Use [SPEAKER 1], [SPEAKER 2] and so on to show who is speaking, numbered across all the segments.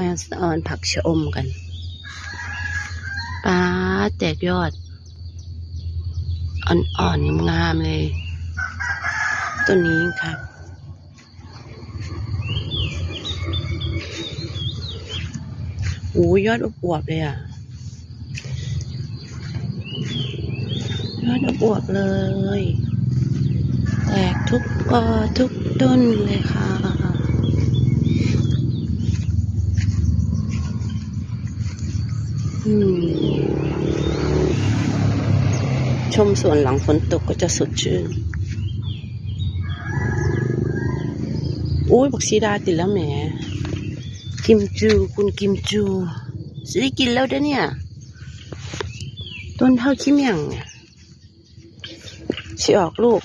[SPEAKER 1] มาสออนผักชะอมกันป้าแตกยอด อ่อนๆงามเลย ต้นนี้ครับ โอ้ยยอดอวบๆเลยอะ ยอดอวบๆเลย แตกทุกกอทุกต้นเลยค่ะ อืม ชมสวนหลังฝนตกก็จะสดชื่นอุ้ยบักซีดาติดแล้วแหม กิมจูคุณกิมจูจะได้กินแล้วเด้เนี่ย ต้นเท่าขี้เมียงเนี่ยสิออกลูก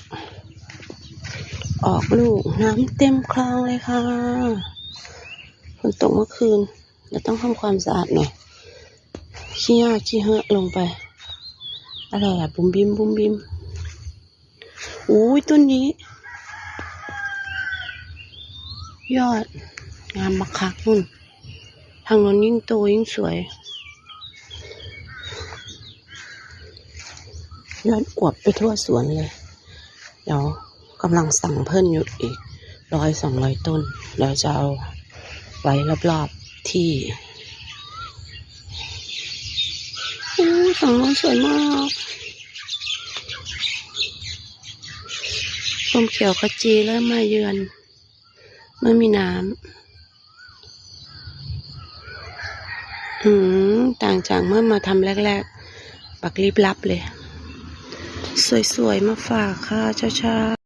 [SPEAKER 1] ออกลูกน้ำเต็มคลองเลยค่ะฝนตกเมื่อคืนเราต้องทำความสะอาดหน่อย ขี้ยาขี้เหอะลงไปอะไรอะบุ้มบิมบุ้มบิมอุ้ยต้นนี้ ยอด งามบักคักนุ่น ทางโน้นยิ่งโตยิ่งสวย ยอดอวบไปทั่วสวนเลย เดี๋ยวกำลังสั่งเพิ่มอยู่อีกร้อยสองร้อยต้น เราจะเอาไว้รอบๆที่อู้ ฝั่งน้นสวยมากลมเขียวขจีเริ่มมาเยือน เมื่อมีน้ำอืมต่างจากเมื่อมาทำแรก ๆ ปักรีบลับเลย สวย ๆ มาฝากค่ะเช้าๆ